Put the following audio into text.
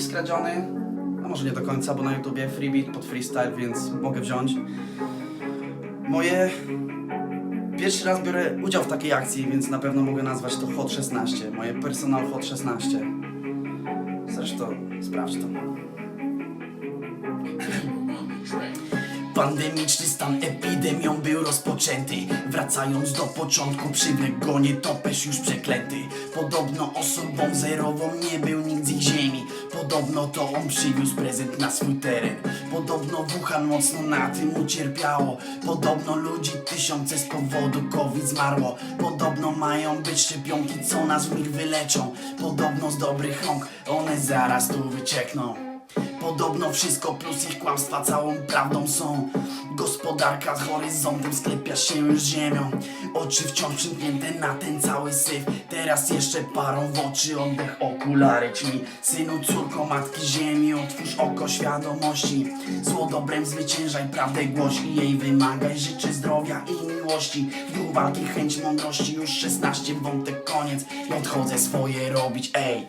skradziony. No może nie do końca, bo na YouTubie freebie pod freestyle, więc mogę wziąć. Moje... Pierwszy raz biorę udział w takiej akcji, więc na pewno mogę nazwać to Hot 16. Moje personal Hot 16. Zresztą sprawdź to. Pandemiczny stan epidemią był rozpoczęty Wracając do początku przywlekł go nietoperz już przeklęty Podobno osobą zerową nie był nikt z ich ziemi Podobno to on przywiózł prezent na swój teren. Podobno Wuhan mocno na tym ucierpiało. Podobno ludzi tysiące z powodu COVID zmarło. Podobno mają być szczepionki co nas w nich wyleczą. Podobno z dobrych rąk one zaraz tu wyciekną. Podobno wszystko plus ich kłamstwa całą prawdą są. Gospodarka z horyzontem sklepia się już ziemią Oczy wciąż przymknięte na ten cały syf. Teraz jeszcze parą w oczy oddech okulary ćmi. Synu, córko, matki ziemi Otwórz oko świadomości. Zło dobrem zwyciężaj, prawdę głoś i jej wymagaj Życzę zdrowia i miłości. W duchu walki chęć mądrości Już 16 wątek koniec. Odchodzę swoje robić, ej